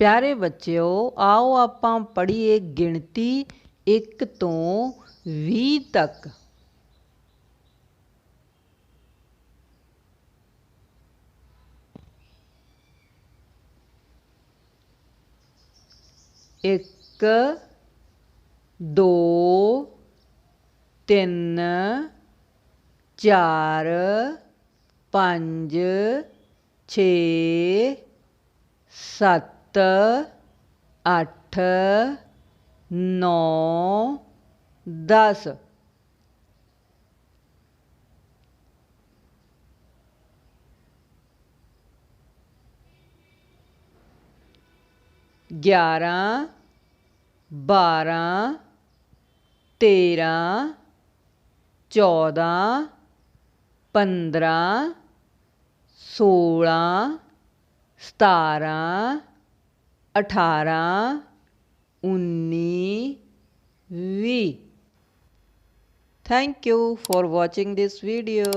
ਪਿਆਰੇ ਬੱਚਿਓ ਆਓ ਆਪਾਂ ਪੜ੍ਹੀਏ ਗਿਣਤੀ 1 ਤੋਂ 20 ਤੱਕ ਇੱਕ ਦੋ ਤਿੰਨ ਚਾਰ ਪੰਜ ਛੇ ਸੱਤ ਅੱਠ ਨੌ ਦਸ ਗਿਆਰਾਂ ਬਾਰਾਂ ਤੇਰਾਂ ਚੌਦਾਂ ਪੰਦਰਾਂ ਸੋਲਾਂ ਸਤਾਰਾਂ अठारह उन्नीस we. Thank you for watching this video